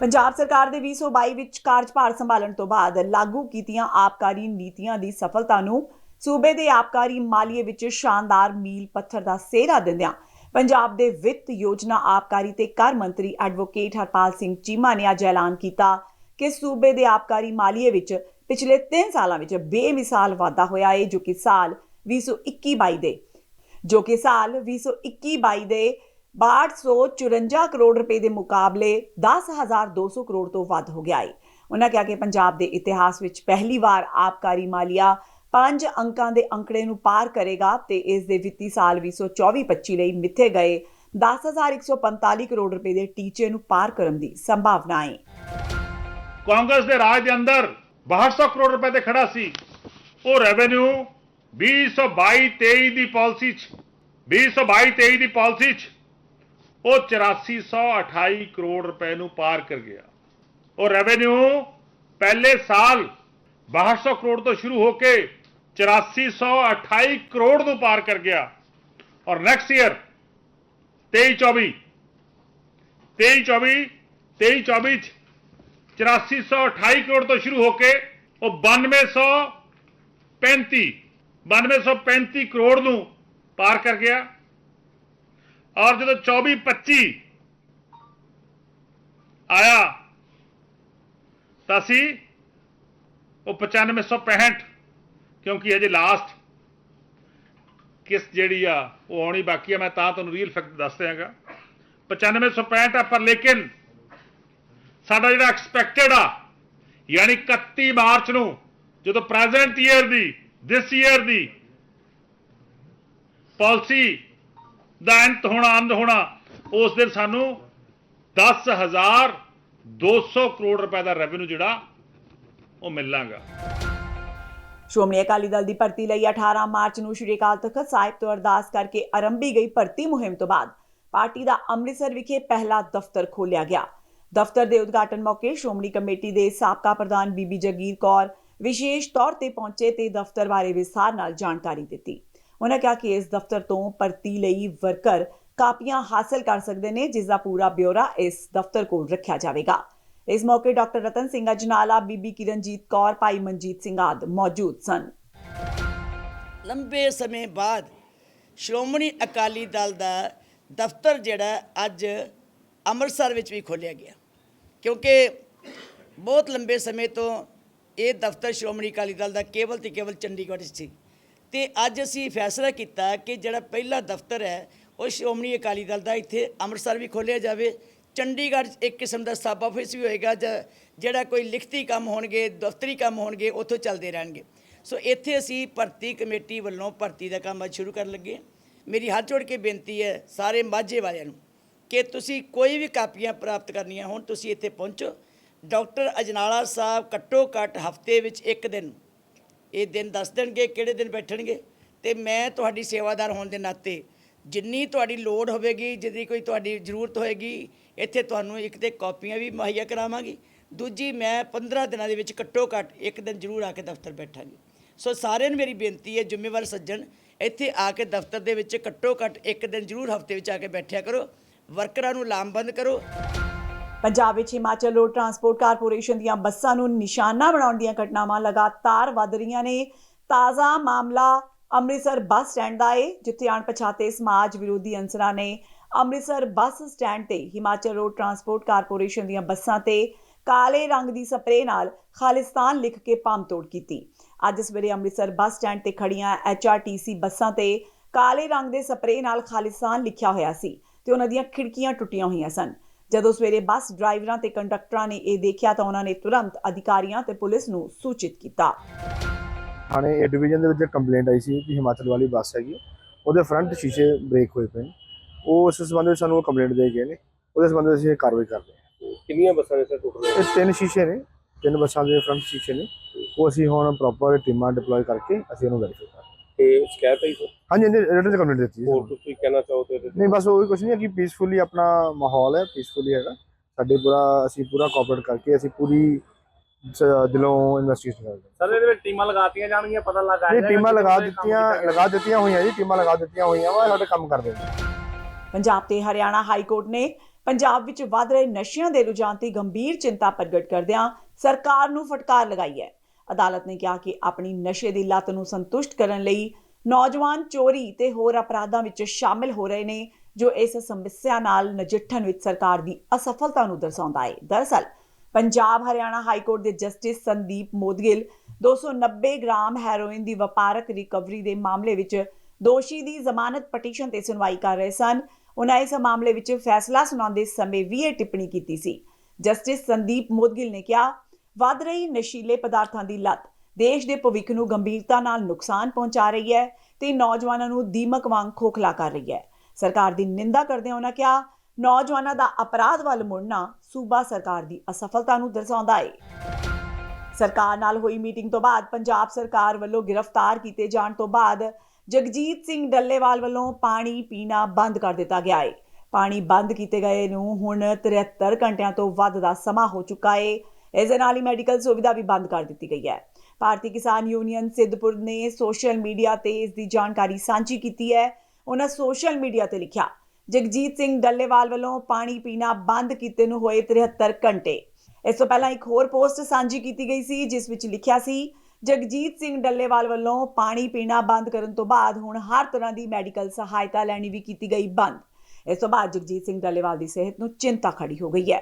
ਪੰਜਾਬ ਸਰਕਾਰ ਦੇ 2022 ਵਿੱਚ ਕਾਰਜਭਾਰ ਸੰਭਾਲਣ ਤੋਂ ਬਾਅਦ ਲਾਗੂ ਕੀਤੀਆਂ ਆਬਕਾਰੀ ਨੀਤੀਆਂ ਦੀ ਸਫਲਤਾ ਨੂੰ ਸੂਬੇ ਦੇ ਆਬਕਾਰੀ ਮਾਲੀਏ ਵਿੱਚ ਸ਼ਾਨਦਾਰ ਮੀਲ ਪੱਥਰ ਦਾ ਸਿਹਰਾ ਦਿੰਦਿਆਂ ਪੰਜਾਬ ਦੇ ਵਿੱਤ ਯੋਜਨਾ ਆਬਕਾਰੀ ਤੇ ਕਰ ਮੰਤਰੀ ਐਡਵੋਕੇਟ ਹਰਪਾਲ ਸਿੰਘ ਚੀਮਾ ਨੇ ਅੱਜ ਐਲਾਨ ਕੀਤਾ ਕਿ ਸੂਬੇ ਦੇ ਆਬਕਾਰੀ ਮਾਲੀਏ ਵਿੱਚ ਪਿਛਲੇ 3 ਸਾਲਾਂ ਵਿੱਚ ਬੇਮਿਸਾਲ ਵਾਧਾ ਹੋਇਆ ਹੈ ਜੋ ਕਿ ਸਾਲ 2021-22 ਦੇ, ਜੋ ਕਿ ਸਾਲ 2021-22 ਦੇ 6254 ਕਰੋੜ ਰੁਪਏ ਦੇ ਮੁਕਾਬਲੇ 10200 ਕਰੋੜ ਤੋਂ ਵੱਧ ਹੋ ਗਿਆ ਹੈ ਉਹਨਾਂ ਕਿਹਾ ਕਿ ਪੰਜਾਬ ਦੇ ਇਤਿਹਾਸ ਵਿੱਚ ਪਹਿਲੀ ਵਾਰ ਆਬਕਾਰੀ ਮਾਲੀਆ ਪੰਜ ਅੰਕਾਂ ਦੇ ਅੰਕੜੇ ਨੂੰ ਪਾਰ ਕਰੇਗਾ ਤੇ ਇਸ ਦੇ ਵਿੱਤੀ ਸਾਲ 2024-25 ਲਈ ਮਿੱਥੇ ਗਏ 10145 ਕਰੋੜ ਰੁਪਏ ਦੇ ਟੀਚੇ ਨੂੰ ਪਾਰ ਕਰਨ ਦੀ ਸੰਭਾਵਨਾ ਹੈ
ਕਾਂਗਰਸ ਦੇ ਰਾਜ ਦੇ ਅੰਦਰ 6200 ਕਰੋੜ ਰੁਪਏ ਤੇ ਖੜਾ ਸੀ। ਉਹ ਰੈਵਨਿਊ 2022 23 ਦੀ ਪਾਲਿਸੀ 'ਚ 2022 23 ਦੀ ਪਾਲਿਸੀ 'ਚ ਉਹ 8428 ਕਰੋੜ ਰੁਪਏ ਨੂੰ ਪਾਰ ਕਰ ਗਿਆ। ਉਹ ਰੈਵਨਿਊ ਪਹਿਲੇ ਸਾਲ 6200 ਕਰੋੜ ਤੋਂ ਸ਼ੁਰੂ ਹੋ ਕੇ 8428 ਕਰੋੜ ਨੂੰ ਪਾਰ ਕਰ ਗਿਆ। ਔਰ ਨੈਕਸਟ ਈਅਰ 23 24 23 24 23 24 ਚ 8428 ਕਰੋੜ ਤੋਂ ਸ਼ੁਰੂ ਹੋ ਕੇ ਉਹ 9235 9235 ਕਰੋੜ ਨੂੰ ਪਾਰ ਕਰ ਗਿਆ। ਔਰ ਜਦੋਂ 24 25 ਆਇਆ, ਤਾਂ ਅਸੀਂ ਉਹ 9565 ਕਿਉਂਕਿ ਅਜੇ ਲਾਸਟ ਕਿਸ ਜਿਹੜੀ ਆ, ਉਹ ਆਉਣੀ ਬਾਕੀ ਆ, ਮੈਂ ਤਾਂ ਤੁਹਾਨੂੰ ਰੀਅਲ ਫੈਕਟ ਦੱਸ ਦਿਆਂਗਾ। 9565 ਆ, ਪਰ ਲੇਕਿਨ ਸਾਡਾ ਜਿਹੜਾ ਐਕਸਪੈਕਟਡ ਆ, ਯਾਨੀ 31 ਮਾਰਚ ਨੂੰ, ਜਦੋਂ ਪ੍ਰੈਜ਼ੈਂਟ ਈਅਰ ਦੀ ਦਿਸ ਈਅਰ ਦੀ ਪਾਲਿਸੀ ਦਾ ਅੰਤ ਹੋਣਾ ਅੰਤ ਹੋਣਾ, ਉਸ ਦਿਨ ਸਾਨੂੰ 10200 ਕਰੋੜ ਰੁਪਏ ਦਾ ਰੈਵਨਿਊ ਜਿਹੜਾ ਉਹ ਮਿਲਾਂਗਾ।
ਸ਼੍ਰੋਮਣੀ ਅਕਾਲੀ ਦਲ ਦੀ ਭਰਤੀ ਲਈ 18 ਮਾਰਚ ਨੂੰ ਸ਼੍ਰੀ ਅਕਾਲ ਤਖਤ ਸਾਹਿਬ ਤੋਂ ਅਰਦਾਸ ਕਰਕੇ ਆਰੰਭੀ ਗਈ ਭਰਤੀ ਮੁਹਿੰਮ ਤੋਂ ਬਾਅਦ ਪਾਰਟੀ ਦਾ ਅੰਮ੍ਰਿਤਸਰ ਵਿਖੇ ਪਹਿਲਾ ਦਫ਼ਤਰ ਖੋਲ੍ਹਿਆ ਗਿਆ। ਦਫ਼ਤਰ ਦੇ ਉਦਘਾਟਨ ਮੌਕੇ ਸ਼੍ਰੋਮਣੀ ਕਮੇਟੀ ਦੇ ਸਾਬਕਾ ਪ੍ਰਧਾਨ ਬੀਬੀ ਜਗੀਰ ਕੌਰ ਵਿਸ਼ੇਸ਼ ਤੌਰ ਤੇ ਪਹੁੰਚੇ ਤੇ ਦਫ਼ਤਰ ਬਾਰੇ ਵਿਸਥਾਰ ਨਾਲ ਜਾਣਕਾਰੀ ਦਿੱਤੀ। ਉਹਨਾਂ ਕਿਹਾ ਕਿ ਇਸ ਦਫ਼ਤਰ ਤੋਂ ਭਰਤੀ ਲਈ ਵਰਕਰ ਕਾਪੀਆਂ ਹਾਸਲ ਕਰ ਸਕਦੇ ਨੇ, ਜਿਸ ਦਾ ਪੂਰਾ ਬਿਊਰਾ ਇਸ ਦਫ਼ਤਰ ਕੋਲ ਰੱਖਿਆ ਜਾਵੇਗਾ। ਇਸ ਮੌਕੇ ਡਾਕਟਰ ਰਤਨ ਸਿੰਘ ਅਜਨਾਲਾ, ਬੀਬੀ ਕਿਰਨਜੀਤ ਕੌਰ, ਭਾਈ ਮਨਜੀਤ ਸਿੰਘ ਆਦਿ ਮੌਜੂਦ ਸਨ।
ਲੰਬੇ ਸਮੇਂ ਬਾਅਦ ਸ਼੍ਰੋਮਣੀ ਅਕਾਲੀ ਦਲ ਦਾ ਦਫ਼ਤਰ ਜਿਹੜਾ ਅੱਜ ਅੰਮ੍ਰਿਤਸਰ ਵਿੱਚ ਵੀ ਖੋਲ੍ਹਿਆ ਗਿਆ। ਕਿਉਂਕਿ ਬਹੁਤ ਲੰਬੇ ਸਮੇਂ ਤੋਂ ਇਹ ਦਫ਼ਤਰ ਸ਼੍ਰੋਮਣੀ ਅਕਾਲੀ ਦਲ ਦਾ ਕੇਵਲ ਤੇ ਕੇਵਲ ਚੰਡੀਗੜ੍ਹ 'ਚ ਸੀ। ਤੇ ਅੱਜ ਅਸੀਂ ਫੈਸਲਾ ਕੀਤਾ ਕਿ ਜਿਹੜਾ ਪਹਿਲਾ ਦਫ਼ਤਰ ਹੈ, ਉਹ ਸ਼੍ਰੋਮਣੀ ਅਕਾਲੀ ਦਲ ਦਾ ਇੱਥੇ ਅੰਮ੍ਰਿਤਸਰ ਵੀ ਖੋਲ੍ਹਿਆ ਜਾਵੇ। ਚੰਡੀਗੜ੍ਹ 'ਚ ਇੱਕ ਕਿਸਮ ਦਾ ਸਬ ਆਫਿਸ ਵੀ ਹੋਏਗਾ, ਜ- ਜਿਹੜਾ ਕੋਈ ਲਿਖਤੀ ਕੰਮ ਹੋਣਗੇ, ਦਫ਼ਤਰੀ ਕੰਮ ਹੋਣਗੇ, ਉੱਥੋਂ ਚੱਲਦੇ ਰਹਿਣਗੇ। ਸੋ ਇੱਥੇ ਅਸੀਂ ਭਰਤੀ ਕਮੇਟੀ ਵੱਲੋਂ ਭਰਤੀ ਦਾ ਕੰਮ ਅੱਜ ਸ਼ੁਰੂ ਕਰਨ ਲੱਗੇ ਮੇਰੀ ਹੱਥ ਜੋੜ ਕੇ ਬੇਨਤੀ ਹੈ ਸਾਰੇ ਮਾਝੇ ਵਾਲਿਆਂ ਨੂੰ ਕਿ ਤੁਸੀਂ ਕੋਈ ਵੀ ਕਾਪੀਆਂ ਪ੍ਰਾਪਤ ਕਰਨੀਆਂ ਹੋਣ, ਤੁਸੀਂ ਇੱਥੇ ਪਹੁੰਚੋ। ਡਾਕਟਰ ਅਜਨਾਲਾ ਸਾਹਿਬ ਘੱਟੋ ਘੱਟ ਹਫ਼ਤੇ ਵਿੱਚ ਇੱਕ ਦਿਨ ਇਹ ਦਿਨ ਦੱਸ ਦੇਣਗੇ ਕਿਹੜੇ ਦਿਨ ਬੈਠਣਗੇ। ਤੇ ਮੈਂ ਤੁਹਾਡੀ ਸੇਵਾਦਾਰ ਹੋਣ ਦੇ ਨਾਤੇ ਜਿੰਨੀ ਤੁਹਾਡੀ ਲੋੜ ਹੋਵੇਗੀ, ਜਿਹਦੀ ਕੋਈ ਤੁਹਾਡੀ ਜ਼ਰੂਰਤ ਹੋਏਗੀ, ਇੱਥੇ ਤੁਹਾਨੂੰ ਇੱਕ ਤੇ ਕਾਪੀਆਂ ਵੀ ਮੁਹੱਈਆ ਕਰਾਵਾਂਗੀ। ਦੂਜੀ, ਮੈਂ 15 ਦਿਨਾਂ ਦੇ ਵਿੱਚ ਘੱਟੋ ਘੱਟ ਇੱਕ ਦਿਨ ਜ਼ਰੂਰ ਆ ਕੇ ਦਫ਼ਤਰ ਬੈਠਾਂਗੀ। ਸੋ ਸਾਰਿਆਂ ਨੂੰ ਮੇਰੀ ਬੇਨਤੀ ਹੈ, ਜ਼ਿੰਮੇਵਾਰ ਸੱਜਣ, ਇੱਥੇ ਆ ਕੇ ਦਫ਼ਤਰ ਦੇ ਵਿੱਚ ਘੱਟੋ ਘੱਟ ਇੱਕ ਦਿਨ ਜ਼ਰੂਰ ਹਫ਼ਤੇ ਵਿੱਚ ਆ ਕੇ ਬੈਠਿਆ ਕਰੋ। ਵਰਕਰਾਂ ਨੂੰ ਲਾਮਬੰਦ ਕਰੋ।
ਪੰਜਾਬ ਵਿੱਚ ਹਿਮਾਚਲ ਰੋਡ ਟਰਾਂਸਪੋਰਟ ਕਾਰਪੋਰੇਸ਼ਨ ਦੀਆਂ ਬੱਸਾਂ ਨੂੰ ਨਿਸ਼ਾਨਾ ਬਣਾਉਣ ਦੀਆਂ ਘਟਨਾਵਾਂ ਲਗਾਤਾਰ ਵਧ ਰਹੀਆਂ ਨੇ। ਤਾਜ਼ਾ ਮਾਮਲਾ ਅੰਮ੍ਰਿਤਸਰ ਬੱਸ ਸਟੈਂਡ ਦਾ ਹੈ ਜਿੱਥੇ ਅਣਪਛਾਤੇ ਸਮਾਜ ਵਿਰੋਧੀ ਅੰਸਰਾਂ ਨੇ ਅੰਮ੍ਰਿਤਸਰ ਬੱਸ ਸਟੈਂਡ ਤੇ ਹਿਮਾਚਲ ਰੋਡ ਟਰਾਂਸਪੋਰਟ ਕਾਰਪੋਰੇਸ਼ਨ ਦੀਆਂ ਬੱਸਾਂ ਤੇ ਕਾਲੇ ਰੰਗ ਦੀ ਸਪਰੇਅ ਨਾਲ ਖਾਲਿਸਤਾਨ ਲਿਖ ਕੇ ਤੋੜ ਕੀਤੀ। ਅੱਜ ਸਵੇਰੇ ਅੰਮ੍ਰਿਤਸਰ ਬੱਸ ਸਟੈਂਡ ਤੇ ਖੜੀਆਂ ਐਚਆਰਟੀਸੀ ਬੱਸਾਂ ਤੇ ਕਾਲੇ ਰੰਗ ਦੇ ਸਪਰੇਅ ਨਾਲ ਖਾਲਿਸਤਾਨ ਲਿਖਿਆ ਹੋਇਆ ਸੀ ਤੇ ਉਹਨਾਂ ਦੀਆਂ ਖਿੜਕੀਆਂ ਟੁੱਟੀਆਂ ਹੋਈਆਂ ਸਨ। ਜਦੋਂ ਸਵੇਰੇ ਬੱਸ ਡਰਾਈਵਰਾਂ ਤੇ ਕੰਡਕਟਰਾਂ ਨੇ ਇਹ ਦੇਖਿਆ ਤਾਂ ਉਹਨਾਂ ਨੇ ਤੁਰੰਤ ਅਧਿਕਾਰੀਆਂ ਤੇ ਪੁਲਿਸ ਨੂੰ ਸੂਚਿਤ ਕੀਤਾ।
ਥਾਣੇ ਏ ਡਿਵੀਜ਼ਨ ਦੇ ਵਿੱਚ ਕੰਪਲੇਂਟ ਆਈ ਸੀ ਕਿ ਹਿਮਾਚਲ ਵਾਲੀ ਬੱਸ ਹੈਗੀ ਉਹਦੇ ਫਰੰਟ ਸ਼ੀਸ਼ੇ ਬ੍ਰੇਕ ਹੋਏ ਪਏ ਨੇ। ਉਹ ਉਸ ਸੰਬੰਧ ਵਿੱਚ ਸਾਨੂੰ ਕੰਪਲੇਂਟ ਦੇ ਗਏ ਨੇ ਉਹਦੇ ਸੰਬੰਧ ਵਿੱਚ ਅਸੀਂ ਕਾਰਵਾਈ ਕਰ ਰਹੇ ਹਾਂ।
ਕਿੰਨੀਆਂ ਬੱਸਾਂ ਨੇ ਸਰ ਟੋਟਲ?
ਇਹ ਤਿੰਨ ਸ਼ੀਸ਼ੇ ਨੇ ਤਿੰਨ ਬੱਸਾਂ ਦੇ ਫਰੰਟ ਸ਼ੀਸ਼ੇ ਨੇ। ਉਹ ਅਸੀਂ ਹੁਣ ਪ੍ਰੋਪਰ ਟੀਮਾਂ ਡਿਪਲੋਏ ਕਰਕੇ ਅਸੀਂ ਉਹਨੂੰ ਵੈਰੀਫਾਈ ਕਰ ਰਹੇ
ਤੇ ਸ਼ਿਕਾਇਤ ਆਈ ਸਰ
ਹਾਂ ਹਾਂਜੀ ਹਾਂਜੀ ਰਿਟਨ ਕੰਪਲੇਂਟ ਦਿੱਤੀ ਹੈ
ਹੋਰ। ਤੁਸੀਂ ਕਹਿਣਾ ਚਾਹੋ ਤੇ ਇਹਦੇ ਤੇ?
ਨਹੀਂ ਬਸ ਉਹ ਕੁਝ ਨਹੀਂ ਹੈ ਕਿ ਪੀਸਫੁਲੀ ਆਪਣਾ ਮਾਹੌਲ ਹੈ ਪੀਸਫੁਲੀ ਹੈਗਾ ਸਾਡੇ ਪੂਰਾ ਅਸੀਂ ਪੂਰਾ ਕੋਆਪਰੇਟ ਕਰਕੇ ਅਸੀਂ ਪੂਰੀ ਸ- ਦਿਲੋਂ ਇਨਵੈਸਟੀਗੇਸ਼ਨ ਕਰਦੇ ਹਾਂ
ਸਰ ਇਹਦੇ ਵਿੱਚ ਟੀਮਾਂ ਲਗਾਤੀਆਂ ਜਾਣਗੀਆਂ ਪਤਾ ਲੱਗਾ
ਇਹ ਟੀਮਾਂ ਲਗਾ ਦਿੱਤੀਆਂ ਲਗਾ ਦਿੱਤੀਆਂ ਹੋਈਆਂ ਜੀ ਟੀਮਾਂ ਲਗਾ ਦਿੱਤੀਆਂ ਹੋਈਆਂ ਵਾ ਸਾਡੇ ਕੰਮ ਕਰਦੇ ਨੇ
ਪੰਜਾਬ ਤੇ ਹਰਿਆਣਾ ਹਾਈ ਕੋਰਟ ਨੇ ਪੰਜਾਬ ਵਿੱਚ ਵੱਧ ਰਹੇ ਨਸ਼ਿਆਂ ਦੇ ਰੁਝਾਨ ਤੇ ਗੰਭੀਰ ਚਿੰਤਾ ਪ੍ਰਗਟ ਕਰਦਿਆਂ ਸਰਕਾਰ ਨੂੰ ਫਟਕਾਰ ਲਗਾਈ ਹੈ ਅਦਾਲਤ ਨੇ ਕਿਹਾ ਕਿ ਆਪਣੀ ਨਸ਼ੇ ਦੀ ਲਤ ਨੂੰ ਸੰਤੁਸ਼ਟ ਕਰਨ ਲਈ ਨੌਜਵਾਨ ਚੋਰੀ ਤੇ ਹੋਰ ਅਪਰਾਧਾਂ ਵਿੱਚ ਸ਼ਾਮਿਲ ਹੋ ਰਹੇ ਨੇ, ਜੋ ਇਸ ਸਮੱਸਿਆ ਨਾਲ ਨਜਿੱਠਣ ਵਿੱਚ ਸਰਕਾਰ ਦੀ ਅਸਫਲਤਾ ਨੂੰ ਦਰਸਾਉਂਦਾ ਹੈ। ਦਰਅਸਲ, ਪੰਜਾਬ ਹਰਿਆਣਾ ਹਾਈ ਕੋਰਟ ਦੇ justice Sandeep Moudgil 290 gram heroin ਦੀ ਵਪਾਰਕ ਰਿਕਵਰੀ ਦੇ ਮਾਮਲੇ ਵਿੱਚ ਦੋਸ਼ੀ ਦੀ ਜ਼ਮਾਨਤ ਪਟੀਸ਼ਨ ਤੇ ਸੁਣਵਾਈ ਕਰ ਰਹੇ ਸਨ। ਉਹਨਾਂ ਇਸ ਮਾਮਲੇ ਵਿੱਚ ਫੈਸਲਾ ਸੁਣਾਉਂਦੇ ਸਮੇਂ ਵੀ ਇਹ ਟਿੱਪਣੀ ਕੀਤੀ ਸੀ। ਜਸਟਿਸ ਸੰਦੀਪ ਮੋਦਗਿਲ ਨੇ ਕਿਹਾ ਵੱਧ ਰਹੀ ਨਸ਼ੀਲੇ ਪਦਾਰਥਾਂ ਦੀ ਲਤ। ਦੇਸ਼ ਦੇ ਭਵਿੱਖ ਨੂੰ ਗੰਭੀਰਤਾ ਨਾਲ ਨੁਕਸਾਨ ਪਹੁੰਚਾ ਰਹੀ ਹੈ ਤੇ ਨੌਜਵਾਨਾਂ ਨੂੰ ਦੀਮਕ ਵਾਂਗ ਖੋਖਲਾ ਕਰ ਰਹੀ ਹੈ। ਸਰਕਾਰ ਦੀ ਨਿੰਦਾ ਕਰਦਿਆਂ ਉਹਨਾਂ ਕਿਹਾ, ਨੌਜਵਾਨਾਂ ਦਾ ਅਪਰਾਧ ਵੱਲ ਮੁੜਨਾ ਸੂਬਾ ਸਰਕਾਰ ਦੀ ਅਸਫਲਤਾ ਨੂੰ ਦਰਸਾਉਂਦਾ ਹੈ ਸਰਕਾਰ ਨਾਲ ਹੋਈ ਮੀਟਿੰਗ ਤੋਂ ਬਾਅਦ ਪੰਜਾਬ ਸਰਕਾਰ ਵੱਲੋਂ ਗ੍ਰਿਫਤਾਰ ਕੀਤੇ ਜਾਣ ਤੋਂ ਬਾਅਦ ਜਗਜੀਤ ਸਿੰਘ ਡੱਲੇਵਾਲ ਵੱਲੋਂ ਪਾਣੀ ਪੀਣਾ ਬੰਦ ਕਰ ਦਿੱਤਾ ਗਿਆ ਹੈ ਪਾਣੀ ਬੰਦ ਕੀਤੇ ਗਏ ਨੂੰ ਹੁਣ 73 ਘੰਟਿਆਂ ਤੋਂ ਵੱਧ ਦਾ ਸਮਾਂ ਹੋ ਚੁੱਕਾ ਹੈ ਇਸ ਦੇ ਨਾਲ ਹੀ ਮੈਡੀਕਲ ਸੁਵਿਧਾ ਵੀ ਬੰਦ ਕਰ ਦਿੱਤੀ ਗਈ ਹੈ। ਭਾਰਤੀ ਕਿਸਾਨ ਯੂਨੀਅਨ ਸਿੱਧਪੁਰ ਨੇ ਸੋਸ਼ਲ ਮੀਡੀਆ ਤੇ ਇਸ ਦੀ ਜਾਣਕਾਰੀ ਸਾਂਝੀ ਕੀਤੀ ਹੈ। ਉਹਨਾਂ ਸੋਸ਼ਲ ਮੀਡੀਆ ਤੇ ਲਿਖਿਆ, ਜਗਜੀਤ ਸਿੰਘ ਡੱਲੇਵਾਲ ਵੱਲੋਂ ਪਾਣੀ ਪੀਣਾ ਬੰਦ ਕੀਤੇ ਨੂੰ ਹੋਏ 73 ਘੰਟੇ। ਇਸ ਤੋਂ ਪਹਿਲਾਂ ਇੱਕ ਹੋਰ ਪੋਸਟ ਸਾਂਝੀ ਕੀਤੀ ਗਈ ਸੀ, ਜਿਸ ਵਿੱਚ ਲਿਖਿਆ ਸੀ, ਜਗਜੀਤ ਸਿੰਘ ਡੱਲੇਵਾਲ ਵੱਲੋਂ ਪਾਣੀ ਪੀਣਾ ਬੰਦ ਕਰਨ ਤੋਂ ਬਾਅਦ ਹੁਣ ਹਰ ਤਰ੍ਹਾਂ ਦੀ ਮੈਡੀਕਲ ਸਹਾਇਤਾ ਲੈਣੀ ਵੀ ਕੀਤੀ ਗਈ ਬੰਦ। ਇਸ ਤੋਂ ਬਾਅਦ ਜਗਜੀਤ ਸਿੰਘ ਡੱਲੇਵਾਲ ਦੀ ਸਿਹਤ ਨੂੰ ਚਿੰਤਾ ਖੜੀ ਹੋ ਗਈ ਹੈ।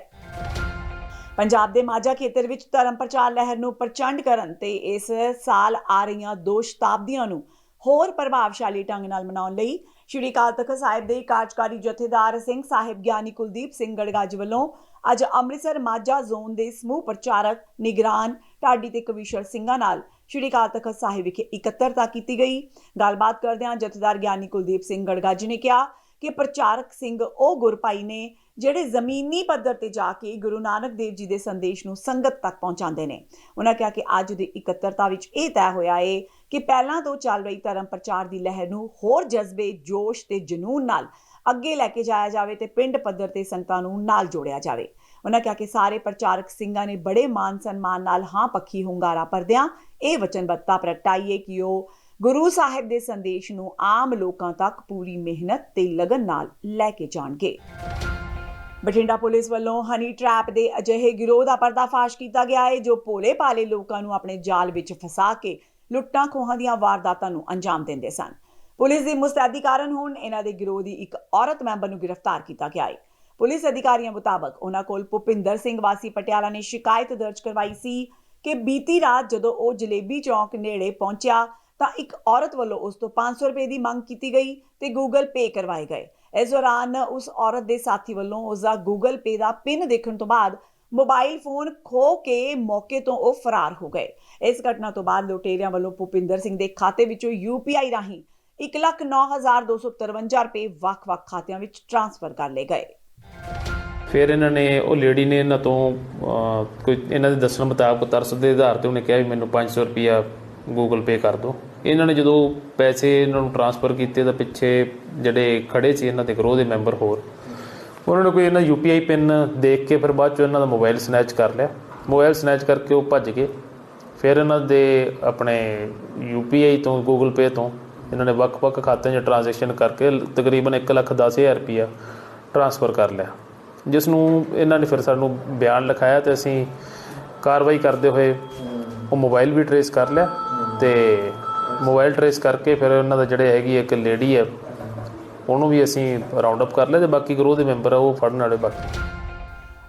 ਪੰਜਾਬ ਦੇ ਮਾਝਾ ਖੇਤਰ ਵਿੱਚ ਧਰਮ ਪ੍ਰਚਾਰ ਲਹਿਰ ਨੂੰ ਪ੍ਰਚੰਡ ਕਰਨ ਤੇ ਇਸ ਸਾਲ ਆ ਰਹੀਆਂ ਦੋ ਸ਼ਤਾਬਦੀਆਂ ਨੂੰ ਹੋਰ ਪ੍ਰਭਾਵਸ਼ਾਲੀ ਢੰਗ ਨਾਲ ਮਨਾਉਣ ਲਈ ਸ਼੍ਰੀ ਅਕਾਲ ਤਖਤ ਸਾਹਿਬ ਦੇ ਕਾਰਜਕਾਰੀ ਜਥੇਦਾਰ ਸਿੰਘ ਸਾਹਿਬ ਗਿਆਨੀ ਕੁਲਦੀਪ ਸਿੰਘ ਗੜਗੱਜ ਵੱਲੋਂ ਅੱਜ ਅੰਮ੍ਰਿਤਸਰ ਮਾਝਾ ਜ਼ੋਨ ਦੇ ਸਮੂਹ ਪ੍ਰਚਾਰਕ ਨਿਗਰਾਨ ਢਾਡੀ ਤੇ ਕਵੀਸ਼ਰ ਸਿੰਘਾਂ ਨਾਲ ਸ਼੍ਰੀ ਅਕਾਲ ਤਖਤ ਸਾਹਿਬ ਵਿਖੇ ਇਕੱਤਰਤਾ ਕੀਤੀ ਗਈ। ਗੱਲਬਾਤ ਕਰਦਿਆਂ ਜਥੇਦਾਰ ਗਿਆਨੀ ਕੁਲਦੀਪ ਸਿੰਘ ਗੜਗੱਜ ਨੇ ਕਿਹਾ ਕਿ ਪ੍ਰਚਾਰਕ ਸਿੰਘ ਉਹ ਗੁਰਪਾਈ ਨੇ ਜਿਹੜੇ ਜ਼ਮੀਨੀ ਪੱਧਰ ਤੇ ਜਾ ਕੇ ਗੁਰੂ ਨਾਨਕ ਦੇਵ ਜੀ ਦੇ ਸੰਦੇਸ਼ ਨੂੰ ਸੰਗਤ ਤੱਕ ਪਹੁੰਚਾਉਂਦੇ ਨੇ। ਉਹਨਾਂ ਕਿਹਾ ਕਿ ਅੱਜ ਦੀ ਇਕੱਤਰਤਾ ਵਿੱਚ ਇਹ ਤੈਅ ਹੋਇਆ ਏ ਕਿ ਪਹਿਲਾਂ ਤੋਂ ਚੱਲ ਰਹੀ ਧਰਮ ਪ੍ਰਚਾਰ ਦੀ ਲਹਿਰ ਨੂੰ ਹੋਰ ਜਜ਼ਬੇ, ਜੋਸ਼ ਤੇ ਜਨੂਨ ਨਾਲ ਅੱਗੇ ਲੈ ਕੇ ਜਾਇਆ ਜਾਵੇ ਤੇ ਪਿੰਡ ਪੱਧਰ ਤੇ ਸੰਗਤਾਂ ਨੂੰ ਨਾਲ ਜੋੜਿਆ ਜਾਵੇ। ਉਹਨਾਂ ਕਿਹਾ ਕਿ ਸਾਰੇ ਪ੍ਰਚਾਰਕ ਸਿੰਘਾਂ ਨੇ ਬੜੇ ਮਾਨ ਸਨਮਾਨ ਨਾਲ ਹਾਂ ਪੱਖੀ ਹੁੰਗਾਰਾ ਭਰਦਿਆਂ ਇਹ ਵਚਨਬੱਧਤਾ ਪ੍ਰਗਟਾਈਏ ਕਿ ਉਹ ਗੁਰੂ ਸਾਹਿਬ ਦੇ ਸੰਦੇਸ਼ ਨੂੰ ਆਮ ਲੋਕਾਂ ਤੱਕ ਪੂਰੀ ਮਿਹਨਤ ਤੇ ਲਗਨ ਨਾਲ ਲੈ ਕੇ ਜਾਣਗੇ। ਬਠਿੰਡਾ ਪੁਲਿਸ ਵੱਲੋਂ ਹਨੀ ਟ੍ਰੈਪ ਦੇ ਅਜਿਹੇ ਗਿਰੋਹ ਦਾ ਪਰਦਾਫਾਸ਼ ਕੀਤਾ ਗਿਆ ਹੈ, ਜੋ ਭੋਲੇ ਪਾਲੇ ਲੋਕਾਂ ਨੂੰ ਆਪਣੇ ਜਾਲ ਵਿੱਚ ਫਸਾ ਕੇ ਲੁੱਟਾਂ ਖੋਹਾਂ ਦੀਆਂ ਵਾਰਦਾਤਾਂ ਨੂੰ ਅੰਜਾਮ ਦਿੰਦੇ ਸਨ। ਪੁਲਿਸ ਦੀ ਮੁਸਤੈਦੀ ਕਾਰਨ ਹੁਣ ਇਹਨਾਂ ਦੇ ਗਿਰੋਹ ਦੀ ਇੱਕ ਔਰਤ ਮੈਂਬਰ ਨੂੰ ਗ੍ਰਿਫਤਾਰ ਕੀਤਾ ਗਿਆ ਹੈ। ਪੁਲਿਸ ਅਧਿਕਾਰੀਆਂ ਮੁਤਾਬਕ ਉਹਨਾਂ ਕੋਲ ਭੁਪਿੰਦਰ ਸਿੰਘ ਵਾਸੀ ਪਟਿਆਲਾ ਨੇ ਸ਼ਿਕਾਇਤ ਦਰਜ ਕਰਵਾਈ ਸੀ ਕਿ ਬੀਤੀ ਰਾਤ ਜਦੋਂ ਉਹ ਜਲੇਬੀ ਚੌਂਕ ਨੇੜੇ ਪਹੁੰਚਿਆ ਤਾਂ ਇੱਕ ਔਰਤ ਵੱਲੋਂ ਉਸ ਤੋਂ 500 ਰੁਪਏ ਦੀ ਮੰਗ ਕੀਤੀ ਗਈ ਤੇ ਗੂਗਲ ਪੇ ਕਰਵਾਏ ਗਏ। ਇਸ ਦੌਰਾਨ ਉਸ ਔਰਤ ਦੇ ਸਾਥੀ ਵੱਲੋਂ ਉਸ ਦਾ ਗੂਗਲ ਪੇ ਦਾ ਪਿਨ ਦੇਖਣ ਤੋਂ ਬਾਅਦ ਮੋਬਾਈਲ ਫੋਨ ਖੋ ਕੇ ਮੌਕੇ ਤੋਂ ਉਹ ਫਰਾਰ ਹੋ ਗਏ। ਇਸ ਘਟਨਾ ਤੋਂ ਬਾਅਦ ਲੁਟੇਰਿਆਂ ਵੱਲੋਂ ਭੁਪਿੰਦਰ ਸਿੰਘ ਦੇ ਖਾਤੇ ਵਿੱਚੋਂ ਯੂਪੀਆਈ ਰਾਹੀਂ 109253 ਰੁਪਏ ਵੱਖ-ਵੱਖ ਖਾਤਿਆਂ ਵਿੱਚ ਟ੍ਰਾਂਸਫਰ ਕਰ ਲਏ ਗਏ।
ਫਿਰ ਇਹਨਾਂ ਨੇ, ਉਹ ਲੇਡੀ ਨੇ ਇਹਨਾਂ ਤੋਂ ਕੋਈ ਇਹਨਾਂ ਦੇ ਦੱਸਣ ਮੁਤਾਬਕ ਤਰਸ ਦੇ ਆਧਾਰ ਤੇ ਉਹਨੇ ਕਿਹਾ ਵੀ ਮੈਨੂੰ 500 ਰੁਪਿਆ ਗੂਗਲ ਪੇ ਕਰ ਦਿਓ। ਇਹਨਾਂ ਨੇ ਜਦੋਂ ਪੈਸੇ ਇਹਨਾਂ ਨੂੰ ਟ੍ਰਾਂਸਫਰ ਕੀਤੇ ਤਾਂ ਪਿੱਛੇ ਜਿਹੜੇ ਖੜੇ ਸੀ ਇਹਨਾਂ ਦੇ ਗਰੋਹ ਦੇ ਮੈਂਬਰ ਹੋਰ ਉਹਨਾਂ ਨੇ ਕੋਈ ਇਹਨਾਂ ਯੂਪੀਆਈ ਪਿਨ ਦੇਖ ਕੇ ਫਿਰ ਬਾਅਦ ਚ ਇਹਨਾਂ ਦਾ ਮੋਬਾਈਲ ਸਨੈਚ ਕਰ ਲਿਆ। ਮੋਬਾਈਲ ਸਨੈਚ ਕਰਕੇ ਉਹ ਭੱਜ ਗਏ। ਫਿਰ ਇਹਨਾਂ ਦੇ ਆਪਣੇ ਯੂਪੀਆਈ ਤੋਂ ਗੂਗਲ ਪੇ ਤੋਂ ਇਹਨਾਂ ਨੇ ਵੱਖ-ਵੱਖ ਖਾਤਿਆਂ 'ਚ ਟ੍ਰਾਂਜੈਕਸ਼ਨ ਕਰਕੇ ਤਕਰੀਬਨ 1,10,000 ਰੁਪਿਆ ਟ੍ਰਾਂਸਫਰ ਕਰ ਲਿਆ। ਜਿਸ ਨੂੰ ਇਹਨਾਂ ਨੇ ਫਿਰ ਸਾਨੂੰ ਬਿਆਨ ਲਿਖਾਇਆ ਤੇ ਅਸੀਂ ਕਾਰਵਾਈ ਕਰਦੇ ਹੋਏ ਉਹ ਮੋਬਾਈਲ ਵੀ ਟਰੇਸ ਕਰ ਲਿਆ ਤੇ ਮੋਬਾਈਲ ਟਰੇਸ ਕਰਕੇ ਫਿਰ ਉਹਨਾਂ ਦਾ ਜਿਹੜੇ ਹੈਗੀ ਇੱਕ ਲੇਡੀ ਹੈ ਉਹਨੂੰ ਵੀ ਅਸੀਂ ਰਾਉਂਡ ਅਪ ਕਰ ਲਿਆ ਤੇ ਬਾਕੀ ਗਰੋਹ ਦੇ ਮੈਂਬਰ ਆ, ਉਹ ਫੜਨ ਵਾਲੇ ਬਾਕੀ।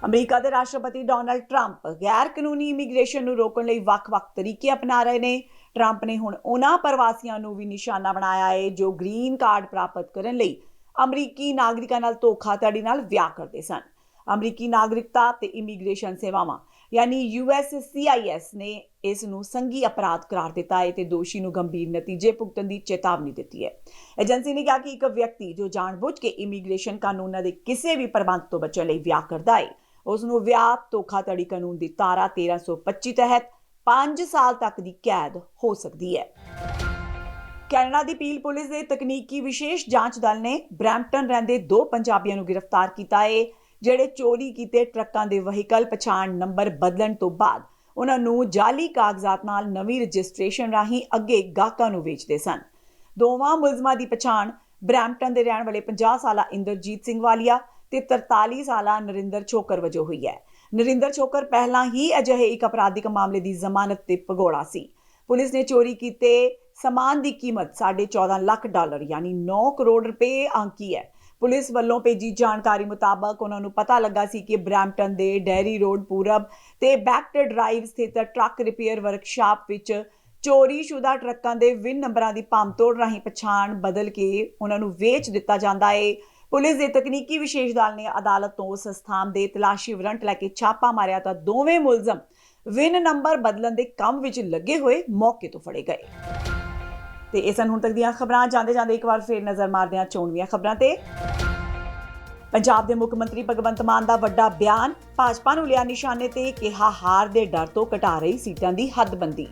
ਅਮਰੀਕਾ ਦੇ ਰਾਸ਼ਟਰਪਤੀ ਡੋਨਲਡ ਟਰੰਪ ਗੈਰ ਕਾਨੂੰਨੀ ਇਮੀਗ੍ਰੇਸ਼ਨ ਨੂੰ ਰੋਕਣ ਲਈ ਵੱਖ-ਵੱਖ ਤਰੀਕੇ ਅਪਣਾ ਰਹੇ ਨੇ। ਟਰੰਪ ਨੇ ਹੁਣ ਉਹਨਾਂ ਪ੍ਰਵਾਸੀਆਂ ਨੂੰ ਵੀ ਨਿਸ਼ਾਨਾ ਬਣਾਇਆ ਹੈ, ਜੋ ਗ੍ਰੀਨ ਕਾਰਡ ਪ੍ਰਾਪਤ ਕਰਨ ਲਈ ਅਮਰੀਕੀ ਨਾਗਰਿਕਾਂ ਨਾਲ ਧੋਖਾਧੜੀ ਨਾਲ ਵਿਆਹ ਕਰਦੇ ਸਨ। ਅਮਰੀਕੀ ਨਾਗਰਿਕਤਾ ਤੇ ਇਮੀਗ੍ਰੇਸ਼ਨ ਸੇਵਾਵਾਂ ਯਾਨੀ USCIS ਨੇ ਇਸ ਨੂੰ ਸੰਗੀ ਅਪਰਾਧ ਕਰਾਰ ਦਿੱਤਾ ਹੈ ਤੇ ਦੋਸ਼ੀ ਨੂੰ ਗੰਭੀਰ ਨਤੀਜੇ ਭੁਗਤਣ ਦੀ ਚੇਤਾਵਨੀ ਦਿੱਤੀ ਹੈ। ਏਜੰਸੀ ਨੇ ਕਿਹਾ ਕਿ ਇੱਕ ਵਿਅਕਤੀ ਜੋ ਜਾਣਬੁੱਝ ਕੇ ਇਮੀਗ੍ਰੇਸ਼ਨ ਕਾਨੂੰਨਾਂ ਦੇ ਕਿਸੇ ਵੀ ਪ੍ਰਬੰਧ ਤੋਂ ਬਚਣ ਲਈ ਵਿਆਹ ਕਰਦਾ ਹੈ, ਉਸ ਨੂੰ ਵਿਆਹ ਧੋਖਾਧੜੀ ਕਾਨੂੰਨ ਦੀ ਧਾਰਾ 1325 ਤਹਿਤ 5 ਸਾਲ ਤੱਕ ਦੀ ਕੈਦ ਹੋ ਸਕਦੀ ਹੈ। ਕੈਨੇਡਾ ਦੀ ਪੀਲ ਪੁਲਿਸ ਦੇ ਤਕਨੀਕੀ ਵਿਸ਼ੇਸ਼ ਜਾਂਚ ਦਲ ਨੇ ਬ੍ਰੈਂਪਟਨ ਰਹਿੰਦੇ ਦੋ ਪੰਜਾਬੀਆਂ ਨੂੰ ਗ੍ਰਿਫਤਾਰ ਕੀਤਾ ਹੈ। ਜਿਹੜੇ ਚੋਰੀ ਕੀਤੇ ਟਰੱਕਾਂ ਦੇ ਵਹੀਕਲ ਪਛਾਣ ਨੰਬਰ ਬਦਲਣ ਤੋਂ ਬਾਅਦ ਉਹਨਾਂ ਨੂੰ ਜਾਲੀ ਕਾਗਜ਼ਾਤ ਨਾਲ ਨਵੀਂ ਰਜਿਸਟ੍ਰੇਸ਼ਨ ਰਾਹੀਂ ਅੱਗੇ ਗਾਹਕਾਂ ਨੂੰ ਵੇਚਦੇ ਸਨ। ਦੋਵਾਂ ਮੁਲਜ਼ਮਾਂ ਦੀ ਪਛਾਣ ਬ੍ਰੈਂਪਟਨ ਦੇ ਰਹਿਣ ਵਾਲੇ 50 ਸਾਲਾ ਇੰਦਰਜੀਤ ਸਿੰਘ ਵਾਲੀਆ ਤੇ 43 ਸਾਲਾ ਨਰਿੰਦਰ ਛੋਕਰ ਵਜੋਂ ਹੋਈ ਹੈ। ਨਰਿੰਦਰ ਛੋਕਰ ਪਹਿਲਾਂ ਹੀ ਅਜਿਹੇ ਇੱਕ ਅਪਰਾਧਿਕ ਮਾਮਲੇ ਦੀ ਜ਼ਮਾਨਤ ਤੇ ਭਗੌੜਾ ਸੀ। ਪੁਲਿਸ ਨੇ ਚੋਰੀ ਕੀਤੇ ਸਮਾਨ ਦੀ ਕੀਮਤ 14.5 ਲੱਖ ਡਾਲਰ, ਯਾਨੀ 9 ਕਰੋੜ ਰੁਪਏ ਆਂਕੀ ਹੈ। ਪੁਲਿਸ ਵੱਲੋਂ ਭੇਜੀ ਜਾਣਕਾਰੀ ਮੁਤਾਬਕ ਉਹਨਾਂ ਨੂੰ ਪਤਾ ਲੱਗਾ ਸੀ ਕਿ ਬ੍ਰੈਂਪਟਨ ਦੇ ਡੈਰੀ ਰੋਡ ਪੂਰਬ ਤੇ ਬੈਕਟਰ ਡਰਾਈਵ ਸਥਿਤ ਟਰੱਕ ਰਿਪੇਅਰ ਵਰਕਸ਼ਾਪ ਵਿੱਚ ਚੋਰੀਸ਼ੁਦਾ ਟਰੱਕਾਂ ਦੇ ਵਿਨ ਨੰਬਰਾਂ ਦੀ ਭੰਨਤੋੜ ਰਾਹੀਂ ਪਛਾਣ ਬਦਲ ਕੇ ਉਹਨਾਂ ਨੂੰ ਵੇਚ ਦਿੱਤਾ ਜਾਂਦਾ ਏ। ਪੁਲਿਸ ਦੇ ਤਕਨੀਕੀ ਵਿਸ਼ੇਸ਼ ਦਲ ਨੇ ਅਦਾਲਤ ਤੋਂ ਉਸ ਸਥਾਨ ਦੇ ਤਲਾਸ਼ੀ ਵਾਰੰਟ ਲੈ ਕੇ ਛਾਪਾ ਮਾਰਿਆ ਤਾਂ ਦੋਵੇਂ ਮੁਲਜ਼ਮ ਵਿਨ ਨੰਬਰ ਬਦਲਣ ਦੇ ਕੰਮ ਵਿੱਚ ਲੱਗੇ ਹੋਏ ਮੌਕੇ ਤੋਂ ਫੜੇ ਗਏ। ਤੇ ਇਹ ਸਨ ਹੁਣ ਤੱਕ ਦੀਆਂ ਖਬਰਾਂ ਜਾਂਦੇ ਜਾਂਦੇ ਇੱਕ ਵਾਰ ਫੇਰ ਨਜ਼ਰ ਮਾਰਦੇ ਹਾਂ ਚੋਣਵੀਆਂ ਖਬਰਾਂ ਤੇ। ਪੰਜਾਬ ਦੇ ਮੁੱਖ ਮੰਤਰੀ ਭਗਵੰਤ ਮਾਨ ਦਾ ਵੱਡਾ ਬਿਆਨ, ਭਾਜਪਾ ਨੂੰ ਲਿਆ ਨਿਸ਼ਾਨੇ ਤੇ ਕਿਹਾ ਹਾਰ ਦੇ ਡਰ ਤੋਂ ਘਟਾ ਰਹੀ ਸੀਟਾਂ ਦੀ ਹੱਦਬੰਦੀ।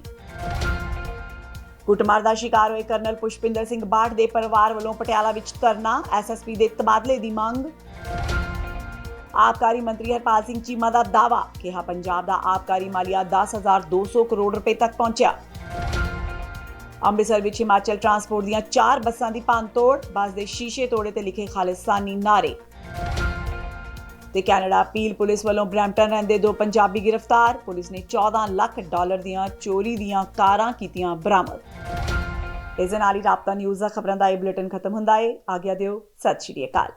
ਕੁੱਟਮਾਰ ਦਾ ਸ਼ਿਕਾਰ ਹੋਏ ਕਰਨਲ ਪੁਸ਼ਪਿੰਦਰ ਸਿੰਘ ਬਾਠ ਦੇ ਪਰਿਵਾਰ ਵੱਲੋਂ ਪਟਿਆਲਾ ਵਿੱਚ ਧਰਨਾ ਐਸਐਸਪੀ ਦੇ ਤਬਾਦਲੇ ਦੀ ਮੰਗ। ਆਬਕਾਰੀ ਮੰਤਰੀ ਹਰਪਾਲ ਸਿੰਘ ਚੀਮਾ ਦਾ ਦਾਵਾ ਕਿਹਾ ਪੰਜਾਬ ਦਾ ਆਬਕਾਰੀ ਮਾਲੀਆ 10200 ਕਰੋੜ ਰੁਪਏ ਤੱਕ ਪਹੁੰਚਿਆ। ਅੰਮ੍ਰਿਤਸਰ ਵਿੱਚ ਹਿਮਾਚਲ ਟਰਾਂਸਪੋਰਟ ਦੀਆਂ ਚਾਰ ਬੱਸਾਂ ਦੀ ਭੰਨਤੋੜ, ਬੱਸ ਦੇ ਸ਼ੀਸ਼ੇ ਤੋੜੇ ਤੇ ਲਿਖੇ ਖਾਲਿਸਤਾਨੀ ਨਾਰੇ ਤੇ ਕੈਨੇਡਾ ਅਪੀਲ ਪੁਲਿਸ ਵੱਲੋਂ ਬ੍ਰੈਂਪਟਨ ਰਹਿੰਦੇ ਦੋ ਪੰਜਾਬੀ ਗ੍ਰਿਫਤਾਰ। ਪੁਲਿਸ ਨੇ 14 ਲੱਖ ਡਾਲਰ ਦੀਆਂ ਚੋਰੀ ਦੀਆਂ ਕਾਰਾਂ ਕੀਤੀਆਂ ਬਰਾਮਦ। ਇਸ ਦੇ ਨਾਲ ਹੀ ਰਾਬਤਾ ਨਿਊਜ਼ ਦਾ ਖਬਰਾਂ ਦਾ ਇਹ ਬੁਲੇਟਿਨ ਖਤਮ ਹੁੰਦਾ ਹੈ ਆਗਿਆ ਦਿਓ, ਸਤਿ ਸ਼੍ਰੀ ਅਕਾਲ।